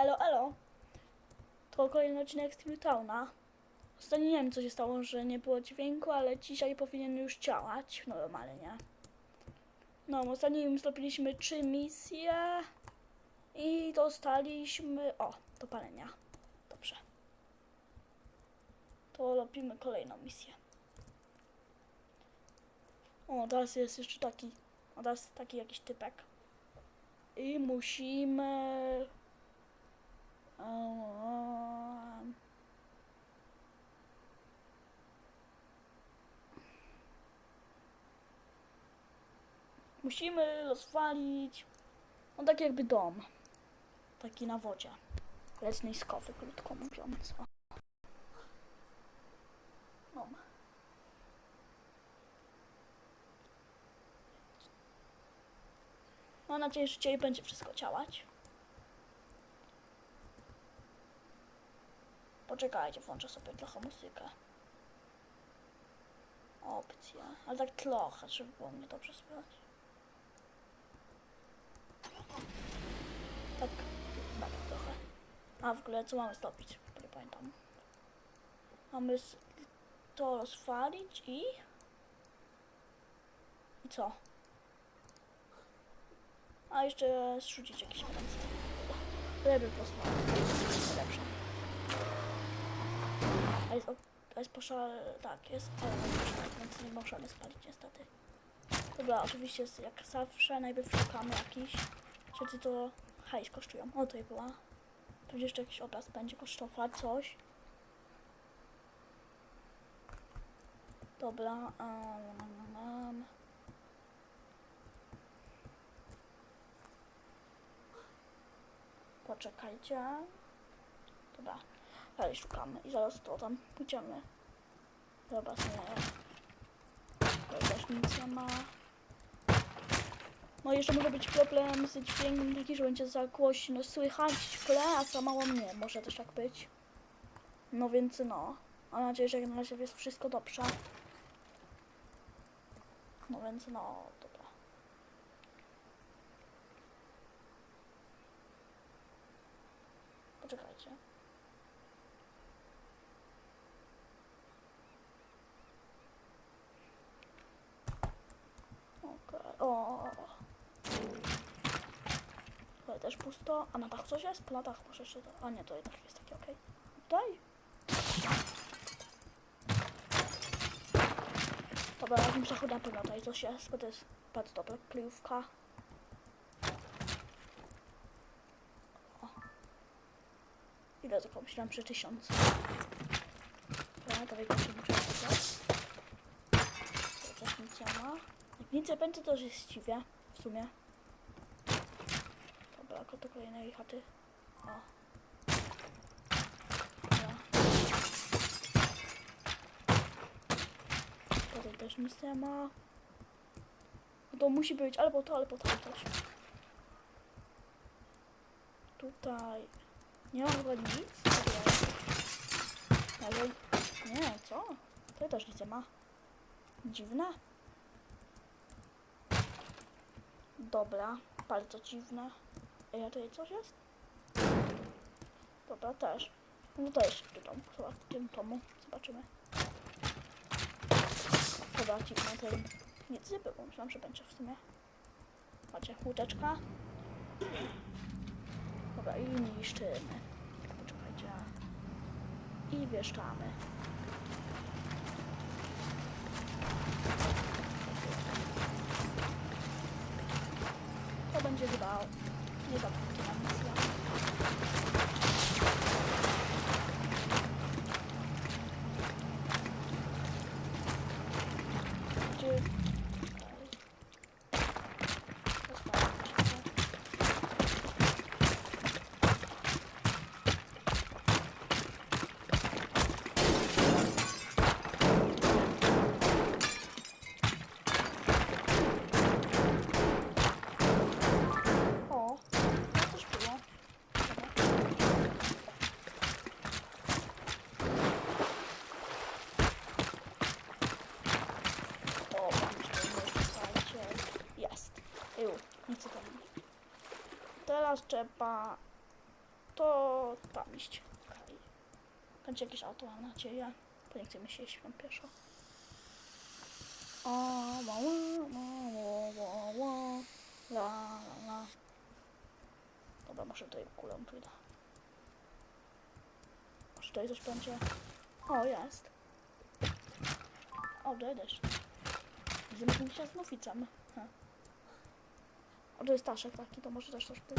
Elo, elo. To kolejny odcinek z Towna. Ostatnio nie wiem, co się stało, że nie było dźwięku, ale dzisiaj powinien już działać normalnie. No, ostatnio zrobiliśmy trzy misje i dostaliśmy... O, do palenia. Dobrze. To robimy kolejną misję. O, teraz jest jeszcze taki... O, teraz taki jakiś typek. I musimy... Musimy rozwalić. No tak jakby dom. Taki na wodzie. Leśnej skowy, krótko mówiąc. Dom. Mam nadzieję, że dzisiaj będzie wszystko działać. Poczekajcie, włączę sobie trochę muzykę. Opcja, ale tak trochę, żeby było mnie dobrze słychać. Tak, tak trochę. A w ogóle co mamy zrobić? Nie pamiętam. Mamy to rozwalić i... I co? A jeszcze zrzucić jakieś ręce. Ryby po prostu lepsze. Jest, o- a jest tak, jest poszal, więc nie możemy spalić niestety. Dobra, oczywiście jak zawsze, najpierw szukamy jakiś, rzeczy to hajs kosztują. O, tutaj była. Pewnie jeszcze jakiś obraz będzie kosztować coś. Dobra, um. Poczekajcie. Dobra, dalej szukamy i zaraz to tam pójdziemy. Dobra, nie. Też nic nie ma. No jeszcze może być problem z dźwiękiem taki, że będzie za głośno słychać w a za mało mnie. Może też tak być. No więc no. Mam nadzieję, że jak na razie jest wszystko dobrze. No więc no, dobra. Poczekajcie. Okej, o. Tutaj też pusto. A na dach coś jest? Na dach może jeszcze to... A nie, to jednak jest takie okej. Tutaj? Dobra, muszę chyba na pewno tutaj coś jest, bo to jest bardzo dobra kryjówka. O. Ile tylko myślałam, że tysiąc. Dobra, to się muszę powiedzieć. To też nic nie ma. Będzie, to jest dziwnie. W sumie. Dobra, to kolejnej chaty. O. Tutaj też nic nie ma. No to musi być albo to, albo tam też. Tutaj nie ma chyba nic. Ale nie, co? Tutaj też nic nie ma. Dziwne. Dobra, bardzo dziwne. Ej, a tutaj coś jest? Dobra, też. No to jeszcze w tym domu, chyba w tym domu. Zobaczymy. Dobra, dziwne, tutaj nic nie było. Myślałam, że będzie w sumie. Macie łódeczka. Dobra, i niszczymy. Poczekajcie. I wieszczamy. 本就是道那个东西。trzeba to tam iść. Okay. Będzie jakieś auto, mam nadzieję. Bo nie chcemy się iść tam pieszo. O, ma, ma, ma, La, la, la. Dobra, może tutaj kulę pójdę. Może tutaj coś będzie? O, jest. O, dojdziesz. Zamknij się z muficem. Hm. O, to jest Staszek taki, to może też coś być.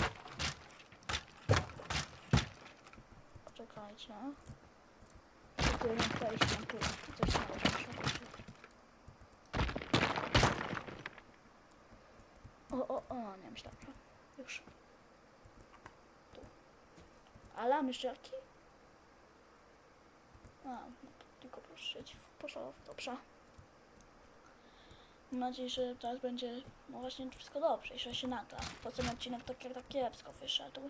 Poczekajcie. Tu jeden wejść na tu. Coś tam O, o, o, nie myślałam, że już. Tu. Alarm jeszcze jaki? A, no, tylko poszedł, poszło dobrze. Mam nadzieję, że teraz będzie, no właśnie wszystko dobrze, że się nagra. Po ten odcinek tak jak tak kiepsko wyszedł.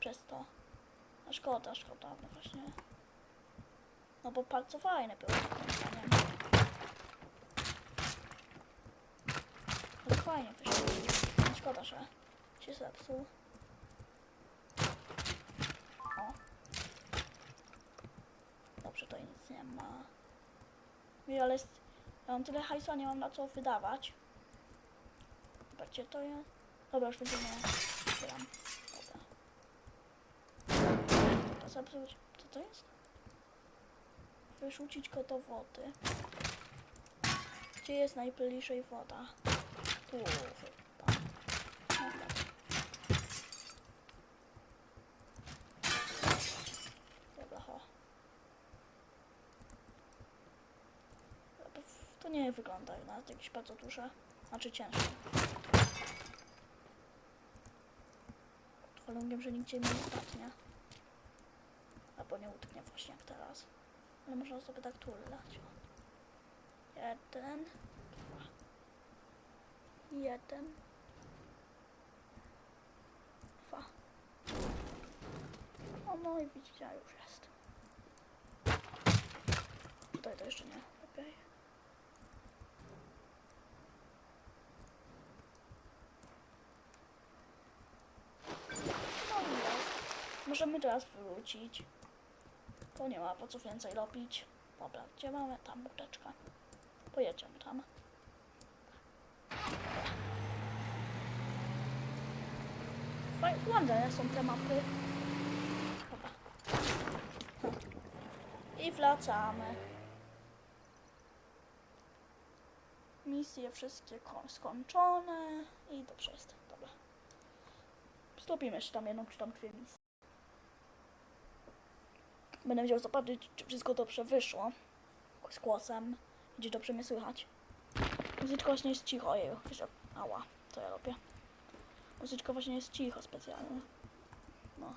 Przez to. A szkoda, szkoda, no właśnie. No bo bardzo fajne zdaniem. Tak fajnie wyszło. No Szkoda, że się zepsuł. O. Dobrze, to nic nie ma. Ej, ale jest, ja mam tyle hajsu, nie mam na co wydawać. Zobaczcie, to ja... Dobra, już będziemy... Otwieram. Dobra. To zepsuć... Co to jest? Wyrzucić go wody. Gdzie jest najbliżej woda? Tu chyba. No dobra. Dobra, ho. To nie wygląda na jakieś bardzo duże, znaczy ciężkie. Warunkiem, że nigdzie mi nie utknie. Albo nie utknie właśnie jak teraz. Ale można sobie tak turlać. Jeden. Dwa. Jeden. Dwa. O no i widzicie, już jest. Tutaj to jeszcze nie. Lepiej. No i jest. Możemy teraz wrócić. To nie ma po co więcej robić. Dobra, gdzie mamy? Tam łódeczka. Pojedziemy tam. Fajnie, ładne są te mapy. Dobra. I wracamy. Misje wszystkie ko- skończone i dobrze jest. Dobra. Stopimy jeszcze tam jedną czy tam dwie misje. Będę chciał zobaczyć, czy wszystko dobrze wyszło. Z głosem. Gdzie dobrze mnie słychać. Muzyczka właśnie jest cicho. Ojej, jeszcze... Ała, co ja robię? Muzyczka właśnie jest cicho specjalnie. No.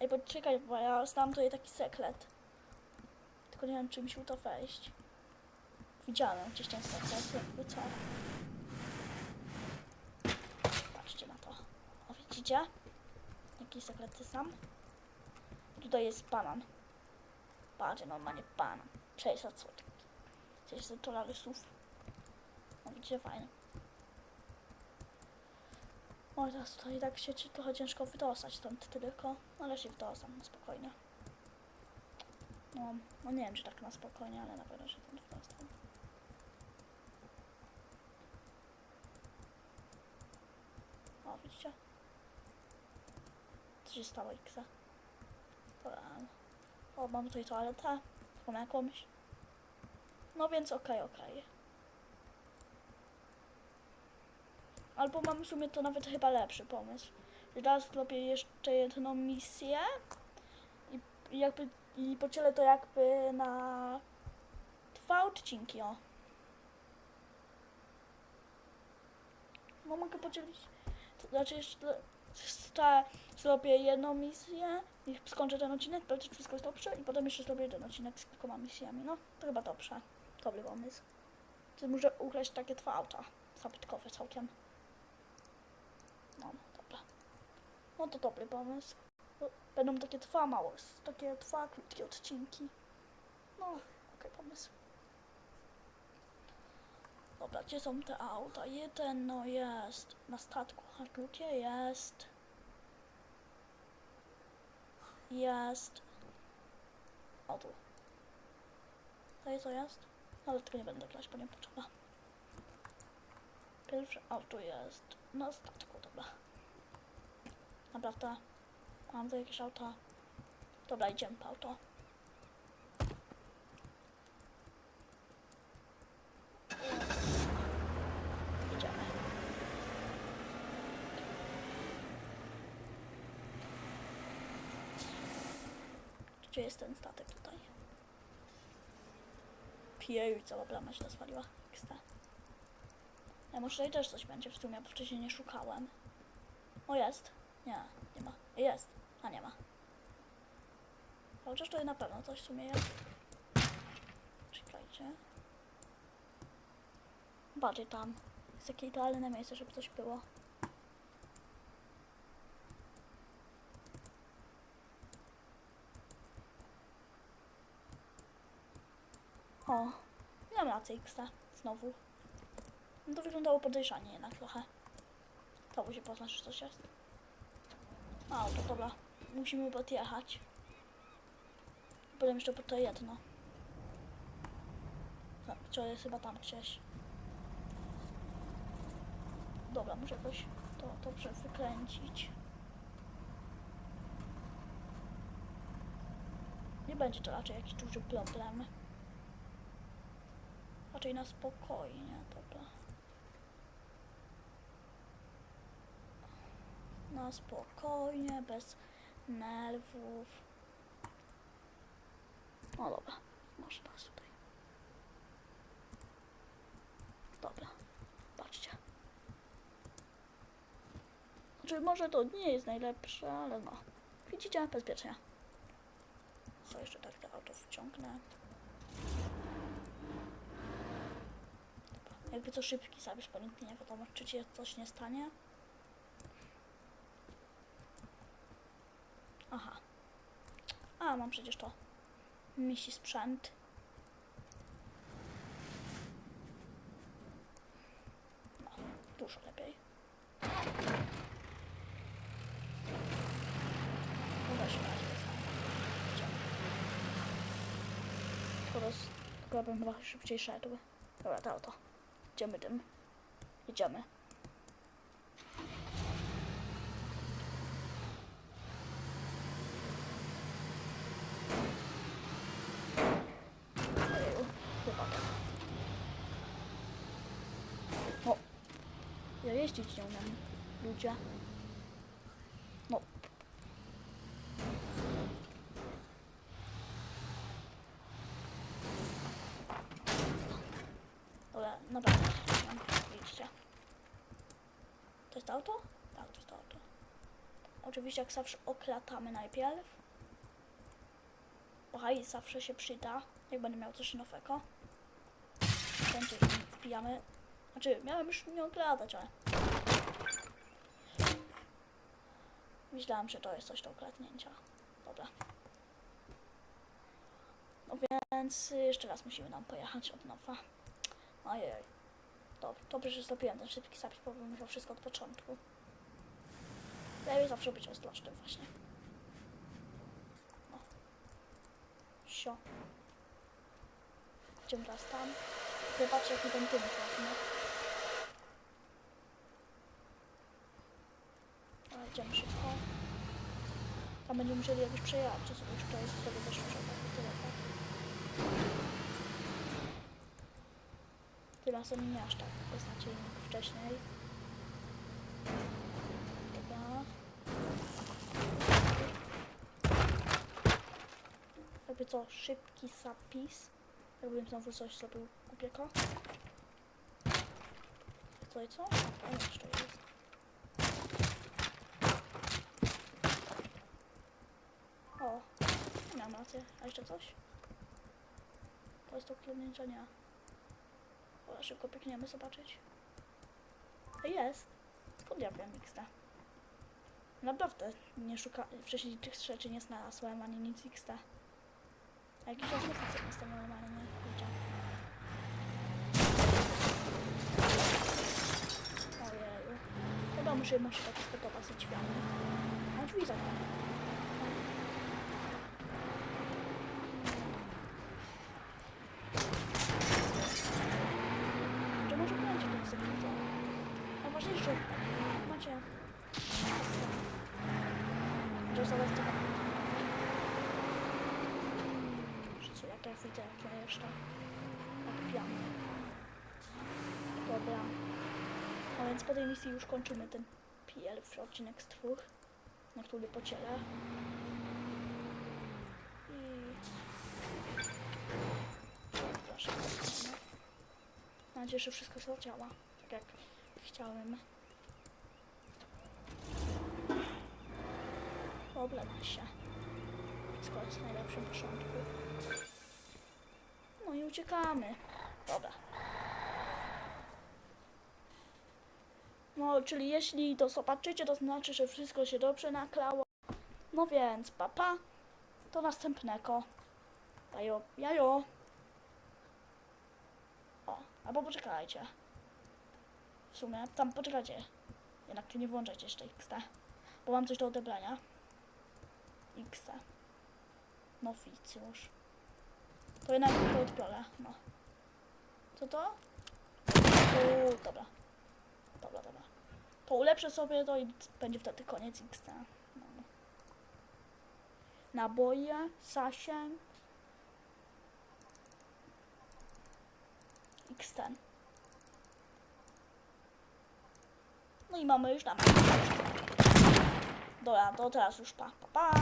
Ej, poczekaj, bo ja dostałam tutaj taki sekret. Tylko nie wiem, czy mi się uda wejść. Widziałem gdzieś ten sekret, jakby co. Patrzcie na to. O, widzicie? Jaki sekret tam? Tutaj jest banan. Patrzcie, normalnie banan. 600 zł. 600 dolarysów. No widzicie, fajnie. O, teraz tutaj tak się trochę ciężko wydostać stąd tylko, ale się wydostam na spokojnie. No, no nie wiem, czy tak na spokojnie, ale na pewno się stąd wydostam. O, widzicie? Co się stało? Dobra. O, mam tutaj toaletę. Taką jakąś. No więc okej, okej. Albo mam w sumie to nawet chyba lepszy pomysł. Teraz zrobię jeszcze jedną misję i, jakby i podzielę to jakby na dwa odcinki, o. No mogę podzielić. To znaczy jeszcze zrobię jedną misję i skończę ten odcinek, czy wszystko jest dobrze i potem jeszcze zrobię jeden odcinek z kilkoma misjami. No, to chyba dobrze. Dobry pomysł. To muszę ukraść takie dwa auta. Zabytkowe całkiem. No, dobra. No to dobry pomysł. Będą takie dwa małe, takie dwa krótkie odcinki. No, okej pomysł. Dobra, gdzie są te auta? Jeden, no jest na statku, a drugie jest... jest... O tu. Jest, to jest? Ale tylko nie będę grać, bo nie potrzeba. Pierwsze auto jest na statku, dobra. Naprawdę? Mam tu jakieś auta? Dobra, idziemy po auto. Idziemy. Gdzie jest ten statek tutaj? Pijeju, cała brama się rozwaliła. XT. Ja może tutaj też coś będzie w sumie, bo wcześniej nie szukałem. O, jest. Nie, nie ma. Jest. A, nie ma. Chociaż to na pewno coś w sumie jest. Czekajcie. Bardziej tam. Jest takie idealne miejsce, żeby coś było. O, miałem rację XT. Znowu. No to wyglądało podejrzanie jednak trochę. To się poznać, że coś jest. A, to dobra. Musimy podjechać. Potem jeszcze po to jedno. Tak, to jest chyba tam gdzieś. Dobra, muszę jakoś to dobrze wykręcić. Nie będzie to raczej jakiś duży problem. Raczej na spokojnie, dobra. Na spokojnie, bez nerwów. O dobra, może nas tutaj. Dobra, patrzcie. Znaczy może to nie jest najlepsze, ale no. Widzicie, bezpiecznie. Co jeszcze tak te auto wciągnę. Jakby co szybki zabisz, nigdy nie wiadomo, czy ci coś nie stanie. Aha. A, mam przecież to. Misi sprzęt. No, dużo lepiej. Uda się razie Teraz tylko ja bym chyba szybciej szedł. Dobra, to auto. Idziemy tym. Idziemy. Ja jeździć nie umiem. Ludzie. No. Dobra. Widzicie. To jest auto? Tak, to jest to auto. Oczywiście jak zawsze oklatamy najpierw. Bo hajs zawsze się przyda, jak będę miał coś nowego. Wszędzie wbijamy. Znaczy, miałem już nie okradać, ale... Myślałam, że to jest coś do okradnięcia. Dobra. No więc jeszcze raz musimy nam pojechać od nowa. Ojej. Dobrze, dobrze, że zrobiłem ten szybki zapis, bo bym musiał wszystko od początku. Lepiej zawsze być ostrożnym właśnie. No. Sio. Idziemy teraz tam. Zobaczcie jaki ten dym ładny. Ale idziemy szybko. Tam będziemy musieli jakoś przejechać, czy sobie jest wtedy też muszę Tym razem nie aż tak jak wcześniej. Dobra. Jakby co, szybki zapis. Jakbym znowu coś zrobił głupiego. Co i co? To jeszcze jest. O, miałam rację. A jeszcze coś? To jest to kliknięcie, nie. Dobra, szybko biegniemy zobaczyć. Jest. Skąd ja XD? Naprawdę nie szuka... Wcześniej tych rzeczy nie znalazłem, ani nic XD. A jakiś czas facet jestem nie? Widział. Ojeju. Chyba muszę, muszę tak spodoba ze drzwiami. A drzwi zamknę. Już zaraz to... Co, jak ja widzę, jak ja jeszcze... Jak. Dobra. A więc po tej misji już kończymy ten pierwszy odcinek z dwóch, na który pociele. I... Proszę. Mam nadzieję, że wszystko zadziała, tak jak chciałem. Oblema się. Wszystko jest w najlepszym porządku. No i uciekamy. Dobra. No, czyli jeśli to zobaczycie, to znaczy, że wszystko się dobrze naklało. No więc, papa, do następnego. Jajo, jajo. O, albo poczekajcie. W sumie, tam poczekajcie. Jednak tu nie włączajcie jeszcze XT, bo mam coś do odebrania. XT. Nowicjusz. To jednak to odbiorę, no. Co to? Uuu, dobra. Dobra, dobra. To ulepszę sobie to i będzie wtedy koniec XT. No. Naboje, zasięg. XT. No i mamy już na Dobra, to teraz już pa, pa, pa.